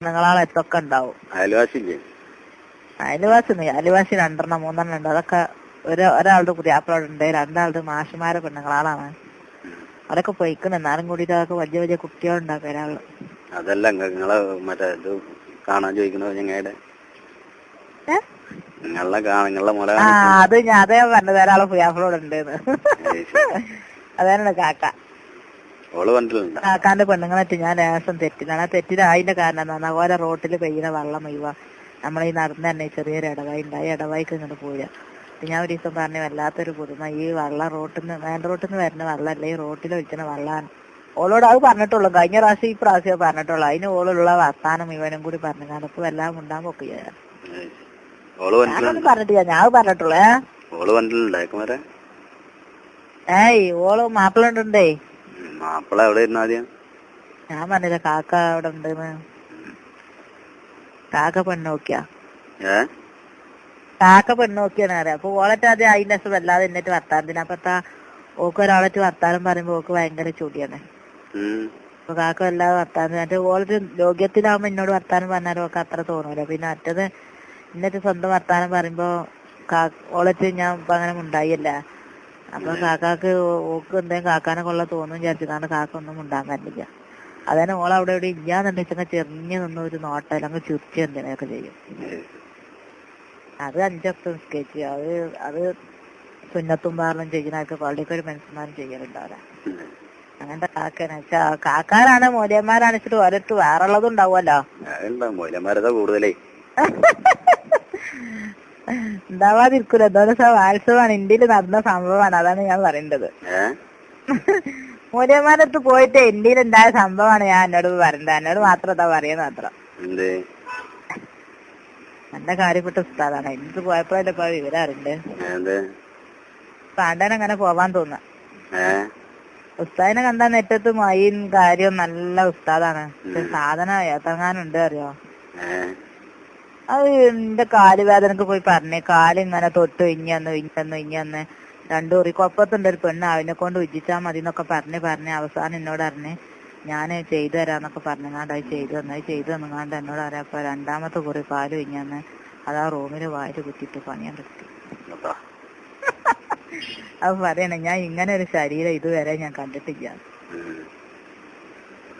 നിങ്ങളാളെ എത്തൊക്കെ ഉണ്ടാവും. അയൽവാസില്ലേ അയൽവാസി അയൽവാസി രണ്ടെണ്ണം മൂന്നെണ്ണം ഉണ്ട്. അതൊക്കെ ഒരു ഒരാളുടെ പുതിയാപ്പിളുണ്ട് രണ്ടാളുടെ മാഷുമാരെ പെണ്ണുങ്ങളാളാണ് അതൊക്കെ പോയിക്കണം എന്നാലും കൂടി അതൊക്കെ വലിയ വലിയ കുട്ടികളുണ്ടാക്കും ഒരാൾ അതല്ല നിങ്ങളെ മറ്റേ ഇത് കാണാൻ ചോദിക്കണോ ഞങ്ങളുടെ ഏ? നിങ്ങളെ കാണാൻ നിങ്ങളെ മുല ആ അത് ഞാൻ അതേ പറഞ്ഞത്. ഒരാളെ ഉണ്ട് അതാണ് കാക്ക. കാക്കാന്റെ പെണ്ണുങ്ങളായിട്ട് ഞാൻ ലേശം തെറ്റിനാണ് ആ തെറ്റിന് അതിന്റെ കാരണം എന്നാണ് ഓരോ റോട്ടിൽ പെയ്യുന്ന വെള്ളം മുഴുവ നമ്മളീ നടന്ന് തന്നെ ചെറിയൊരു ഇടവായി ഉണ്ടായി. ഇടവായിക്ക് ഇങ്ങോട്ട് പോയാ ഞാൻ ഒരു ദിവസം പറഞ്ഞു വല്ലാത്തൊരു പുതുമ. ഈ വെള്ളം റോട്ടിൽ നിന്ന് മെയിൻ റോട്ടിൽ നിന്ന് വരുന്ന വെള്ളമല്ല ഈ റോട്ടിൽ ഒഴിക്കുന്ന വെള്ളമാണ്. ഓളോട് അത് പറഞ്ഞിട്ടുള്ളൂ. കഴിഞ്ഞ പ്രാവശ്യം ഈ പ്രാവശ്യം പറഞ്ഞിട്ടുള്ളൂ. അതിന് ഓളുള്ള വർത്താനം ഇവനും കൂടി പറഞ്ഞു. കണക്ക് എല്ലാം ഉണ്ടാൻ ഞാനൊന്നും പറഞ്ഞിട്ടില്ല. ഞാൻ പറഞ്ഞിട്ടുള്ളേ. ഏയ് ഓൾ മാപ്പിള ഉണ്ടേ മാപ്പിള എവിടെ ഇരുന്നു ആദ്യം? ഞാൻ പറഞ്ഞില്ല കാക്ക അവിടെ ഉണ്ടെന്ന് കാക്ക പെണ്ണ് നോക്കിയാ. ഏ? കാക്ക പെണ്ണ് നോക്കിയാണ് അറിയാം അപ്പൊ ഓളറ്റ് ആദ്യം അതിന്റെ അസുഖം? അല്ലാതെ എന്നിട്ട് വർത്താനത്തിന് അപ്പൊ താ ഓക്ക് ഒരാളറ്റ് വർത്താനം പറയുമ്പോ ഓക്ക് ഭയങ്കര ചൂടിയാണ്. അപ്പൊ കാക്ക വല്ലാതെ വർത്താനം മറ്റേ ഓളറ്റ് ലോക്യത്തിലാവുമ്പോ എന്നോട് വർത്താനം പറഞ്ഞാലും ഓക്ക് അത്ര തോന്നൂല. പിന്നെ മറ്റത് എന്നിട്ട് സ്വന്തം വർത്താനം പറയുമ്പോ ഓളറ്റ് ഞാൻ അങ്ങനെ ഉണ്ടായില്ല അപ്പൊ കാക്കാക്ക് ഓക്ക് എന്തെങ്കിലും കാക്കാനെ കൊള്ള തോന്നും കാരണം കാക്ക ഒന്നും ഉണ്ടാൻ കണ്ടില്ല അതന്നെ ഓൾ അവിടെ ഇവിടെ ഇല്ലാന്നുണ്ടെങ്കിൽ ചെറിഞ്ഞു നിന്ന് ഒരു നോട്ടം അല്ലെങ്കിൽ ചിരിച്ച് എന്തിനൊക്കെ ചെയ്യും. അത് അഞ്ചൊക്കെ നിസ്കരിച്ചു അത് അത് സുന്നത്തും പാറലും ചെയ്യുന്നതൊക്കെ പള്ളിക്ക് ഒരു മനുഷ്യന്മാരും ചെയ്യലുണ്ടാവില്ല. അങ്ങനത്തെ കാക്കനെ വെച്ചാ കാക്കാരാണ് മൂലയന്മാരാണെച്ചിട്ട് വെച്ചിട്ട് ഓരോരുത്തർ വേറെ ഉള്ളതും ഉണ്ടാവുമല്ലോ. മൂലന്മാരതാ കൂടുതലേ? ഉണ്ടാവാതിരിക്കൂല വെച്ചാൽ വാത്സവമാണ്. ഇന്ത്യയിൽ നടന്ന സംഭവമാണ്. അതാണ് ഞാൻ പറയേണ്ടത്. ഏ? പോയിട്ട് ഇന്ത്യയിൽ ഉണ്ടായ സംഭവമാണ് ഞാൻ എന്നോട് പറയണ്ടത്. എന്നോട് മാത്രം അതാ പറയുന്നത് മാത്രം. എന്ത്? നല്ല കാര്യപ്പെട്ട ഉസ്താദാണ്. എനിക്ക് പോയപ്പോഴല്ലേ ഇപ്പൊ വിവരം അറിണ്ട് പാണ്ടാൻ അങ്ങനെ പോവാൻ തോന്നാ. ഉസ്താദിനെ കണ്ടാ നെറ്റത്ത് മൈൻ കാര്യം നല്ല ഉസ്താദാണ്. സാധനം ഏത്തങ്ങാനുണ്ട് അറിയോ? അത് എന്റെ കാൽ വേദനക്ക് പോയി പറഞ്ഞേ. കാൽ ഇങ്ങനെ തൊട്ട് ഇഞ്ഞന്ന് ഇഞ്ഞന്ന് ഇഞ്ഞന്ന്. രണ്ടു കുറി കൊപ്പത്തുണ്ട് ഒരു പെണ്ണ് അവനെ കൊണ്ട് ഉജ്ജിച്ചാ മതി എന്നൊക്കെ പറഞ്ഞ് പറഞ്ഞ് അവസാനം എന്നോട് പറഞ്ഞ് ഞാൻ ചെയ്തു തരാന്നൊക്കെ പറഞ്ഞങ്ങാണ്ട് അത് ചെയ്തു തന്നു. അത് ചെയ്തു തന്നുങ്ങാണ്ട് എന്നോട് അപ്പൊ രണ്ടാമത്തെ കുറി കാൽ ഇഞ്ഞന്ന്. അത് ആ റൂമിൽ വായിൽ കുത്തിയിട്ട് പണിയാൻ പറ്റി അപ്പൊ പറയണേ ഞാൻ ഇങ്ങനെ ഒരു ശരീരം ഇതുവരെ ഞാൻ കണ്ടിട്ടില്ല.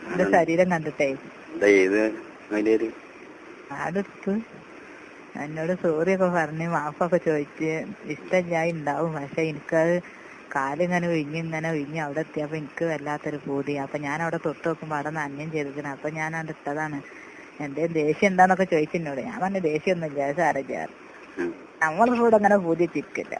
എന്റെ ശരീരം കണ്ടിട്ടേ. അടുത്ത്. എന്നോട് സോറിയൊക്കെ പറഞ്ഞ് മാപ്പൊക്കെ ചോദിച്ച് ഇഷ്ടം ഞാൻ ഉണ്ടാവും പക്ഷെ എനിക്കത് കാലിങ്ങനെ ഒഴിഞ്ഞ് ഇങ്ങനെ ഒഴിഞ്ഞ് അവിടെ എത്തിയപ്പോ എനിക്ക് വല്ലാത്തൊരു പൂതി. അപ്പൊ ഞാൻ അവിടെ തൊട്ട് നോക്കുമ്പോ അവിടെ നന്യം ചെയ്തിരിക്കണം അപ്പൊ ഞാൻ അവിടെ ഇട്ടതാണ്. എന്തേലും ദേഷ്യം എന്താന്നൊക്കെ ചോദിച്ചെന്നോട് ഞാൻ പറഞ്ഞു ദേഷ്യമൊന്നുമില്ല ഇല്ല സാരമില്ല. ഉം. നമ്മളെ കൂടെ അങ്ങനെ പൂതി തിരിക്കില്ല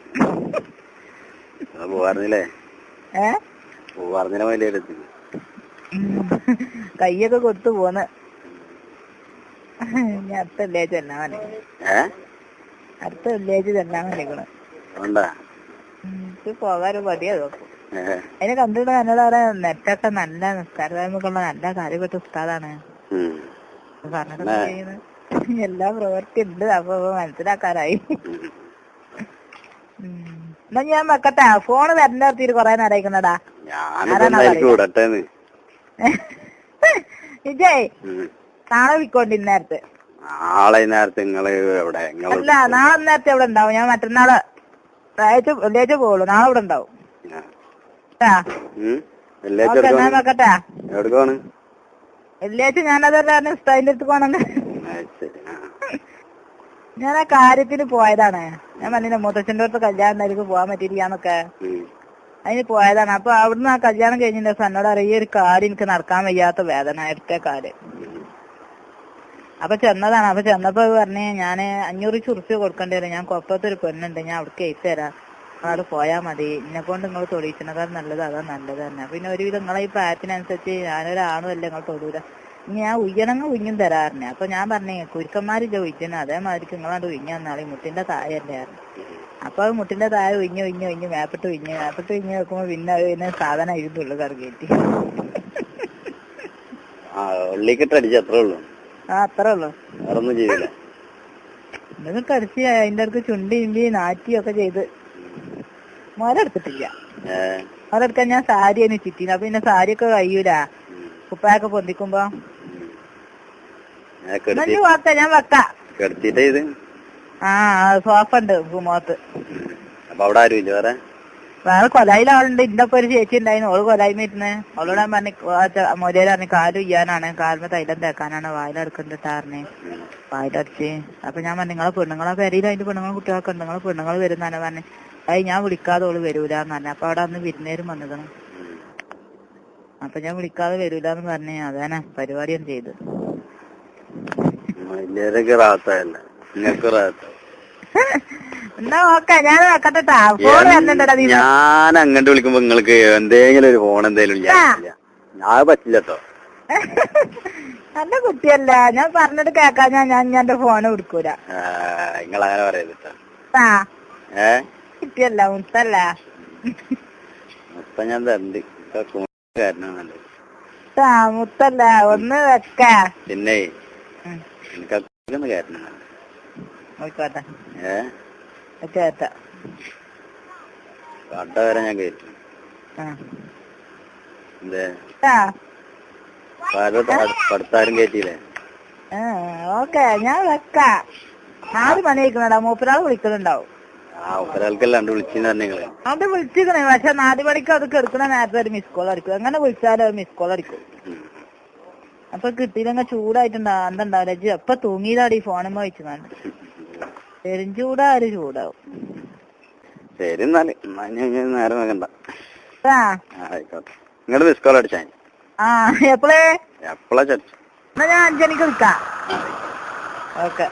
കയ്യൊക്കെ കൊടുത്തു പോന്ന്. ഞാൻ അടുത്ത വെള്ളിയാഴ്ച ചെല്ലാൻ ഏ? അടുത്ത വെള്ളിയാഴ്ച ചെല്ലാൻ ഉണ്ടാ എനിക്ക് പോകാൻ മതിയാ നോക്കും അതിനെ കണ്ടിട്ട് എന്നോട് അവിടെ നെറ്റൊക്കെ നല്ല നിസ്കാരമുള്ള നല്ല കാര്യപ്പെട്ട ഉസ്താദാണ്. പറഞ്ഞിട്ട് എല്ലാ പ്രവൃത്തി ഉണ്ട്. അപ്പൊ മനസ്സിലാക്കാറായി. എന്നാ ഞാൻ വെക്കട്ടെ. ഫോണ് തരണ്ട നിർത്തിയിട്ട് കൊറേ നേരമായിക്കണടാ ഞാനിപ്പോ വിജയ്. നാളെ വിക്കോണ്ട് ഇന്നേരത്ത് നാളെ നേരത്തെ നിങ്ങൾ എവിടെ? നിങ്ങൾ അല്ല നാളെ നേരത്തെ എവിടെ ഉണ്ടാവും. ഞാൻ മറ്റന്നാൾ വെള്ളിയാഴ്ച പോവുള്ളൂ. നാളെ ഇവിടെ ഉണ്ടാവും. ആ. ആ. ഉം. വെള്ളിയാഴ്ച ഓക്കെ സ്റ്റൈന്റെ വെള്ളിയാഴ്ച ഉസ്താദിന്റെ അടുത്ത് പോണെന്ന് ശരി. ആ. ഞാൻ ആ കാര്യത്തിന് പോയതാണ്. ഞാൻ പറഞ്ഞില്ല മുത്തച്ഛന്റെ അടുത്ത് കല്യാണം എനിക്ക് പോകാൻ പറ്റിയില്ലാന്നൊക്കെ ഉം. അതിന് പോയതാണ്. അപ്പൊ അവിടുന്ന് ആ കല്യാണം കഴിഞ്ഞിട്ട് ദിവസം എന്നോട് അറിയ ഒരു കാര്യം എനിക്ക് നടക്കാൻ വയ്യാത്ത വേദന എടുത്ത കാൽ അപ്പൊ ചെന്നതാണ്. അപ്പൊ ചെന്നപ്പോ പറഞ്ഞ് ഞാൻ അഞ്ഞൂറ് ചുരുച്ച് കൊടുക്കേണ്ടി വരും. ഞാൻ കൊപ്പത്തൊരു പെണ്ണുണ്ട്. ഞാൻ അവിടേക്ക് എഴുതി തരാം. അവിടെ പോയാ മതി. എന്നെ കൊണ്ട് നിങ്ങൾ തൊടിയിച്ചതിനേക്കാൾ നല്ലത്. അതാ നല്ലത് തന്നെ പിന്നെ ഒരുവിധം നിങ്ങളെ ഈ പ്രായത്തിനനുസരിച്ച് ഞാനൊരാണും അല്ലേ നിങ്ങൾ തൊടൂല. ഞാൻ ഉയ്യണങ്ങ് ഉയ്യും തരാറിനെ അപ്പൊ ഞാൻ പറഞ്ഞേ കുരുക്കന്മാരില്ല ഉയ്യണ അതേമാതിരിക്ക് നിങ്ങളാണ്ട് ഉയ്ഞ്ഞ നാളെ മുട്ടിന്റെ പറഞ്ഞു. അപ്പൊ മുട്ടിന്റെ താഴെ ഉയ്ഞ്ഞ് ഉയ്ഞ്ഞ് ഉയ്ഞ്ഞ് മേപ്പിട്ട് ഉയ്ഞ്ഞ് മേപ്പിട്ട് ഉയ്ഞ്ഞ് വെക്കുമ്പോ പിന്നെ പിന്നെ സാധനം ഇരുന്നുള്ളു കറി ആ ഉള്ളിക്കിട്ടടിച്ചത്രേ ഉള്ളൂ. ആ അത്രേ ഉള്ളു വേറെ ഒന്നും ചെയ്തില്ല. ഇതൊക്കെ കടിച്ച് അതിന്റെ അടുത്ത് ചുണ്ടി നാറ്റിയും നാറ്റിയൊക്കെ ചെയ്ത് മുതലെടുത്തിട്ടില്ല ഏ. എടുക്കാൻ ഞാൻ സാരിയാണ് ചുറ്റിന് അപ്പൊ പിന്നെ സാരിയൊക്കെ കഴിയൂല. കുപ്പായൊക്കെ പൊന്തിക്കുമ്പോ. ഞാൻ വെക്കാം. ആ സോഫ ഉണ്ട് മുഖത്ത്. അപ്പൊ അവിടെ ആരും ഇല്ല വേറെ? വേറെ കൊലായിൽ ആളുണ്ട്. ഇന്റെ ഒപ്പം ഒരു ചേച്ചി ഉണ്ടായിരുന്നു. ഓൾ കൊലായ്മ ഇരുന്ന് അവളോട് ഞാൻ പറഞ്ഞു മൊരേര് പറഞ്ഞു കാൽ ഉയ്യാനാണ് കാലിന് തൈലം തേക്കാനാണ്. വായിലടക്കുന്നത് സാറിന് വായിലടിച്ച് അപ്പൊ ഞാൻ പറഞ്ഞു നിങ്ങളെ പെണ്ണുങ്ങളെ പെരയിൽ അതിന്റെ പെണ്ണുങ്ങൾ കുട്ടികളൊക്കെ ഉണ്ട്. നിങ്ങളെ പെണ്ണുങ്ങൾ വരുന്നാണ് പറഞ്ഞു. അത് ഞാൻ വിളിക്കാതെ ഓൾ വരൂലെന്ന് പറഞ്ഞു. അപ്പൊ അവിടെ അന്ന് വിരുന്നേരും വന്നതാണ്. അപ്പൊ ഞാൻ വിളിക്കാതെ വരൂലെന്ന് പറഞ്ഞു. അതാണ് പരിപാടിയും ചെയ്ത് നിങ്ങൾക്ക് എന്നാ ഞാൻ ഫോൺ നീ. ഞാൻ അങ്ങോട്ട് വിളിക്കുമ്പോ നിങ്ങൾക്ക് എന്തെങ്കിലും ഒരു ഫോൺ എന്തെങ്കിലും ഇല്ല. ഞാൻ പറ്റില്ല കേട്ടോ നല്ല കുട്ടിയല്ല. ഞാൻ പറഞ്ഞത് കേക്കാൻ ഞാൻ ഞാൻ ഞാൻ എന്റെ ഫോൺ കൊടുക്കൂല നിങ്ങൾ അങ്ങനെ പറയരുത് ആ. കുട്ടിയല്ല മുത്തല്ല? മുത്ത ഞാൻ തരണ്ട്. കാരണമാണല്ലോ ആ മുത്തല്ല. ഒന്ന് വെക്ക. പിന്നെ എനിക്ക് കാരണമാണ് ആയിക്കോട്ടെ. ഏ? കേട്ടാ. കട്ട വരെ ഞാൻ കയറ്റും പഠിത്താരും കയറ്റിയില്ലേ ഓക്കെ ഞാൻ വെക്കാ. നാല് മണി ആയിക്കണടാ മൂപ്പരാൾ പറഞ്ഞങ്ങൾ അത് വിളിച്ചിക്കണേ പക്ഷെ നാല് മണിക്ക് അത് കെടുക്കണ നേരത്തെ ഒരു മിസ് കോൾ അടിക്കും. എങ്ങനെ വിളിച്ചാലും മിസ് കോൾ അടിക്കും. അപ്പൊ കിട്ടിയില്ലെങ്കിൽ ചൂടായിട്ടുണ്ടാ എന്തുണ്ടാവില്ല എപ്പൊ തൂങ്ങിയതാടി ഫോണുമ്പോ വെച്ചു പെരും ചൂടാ ഒരു ചൂടാവും ശരി എന്നാൽ നേരം ആയിക്കോട്ടെ. മിസ് കോൾ അടിച്ചാ ആ എപ്പോഴേ എപ്പോഴാ ചടിച്ചു എന്നാ ഞാൻ അഞ്ചണിക്ക് വിളിക്കാം. ഓക്കെ.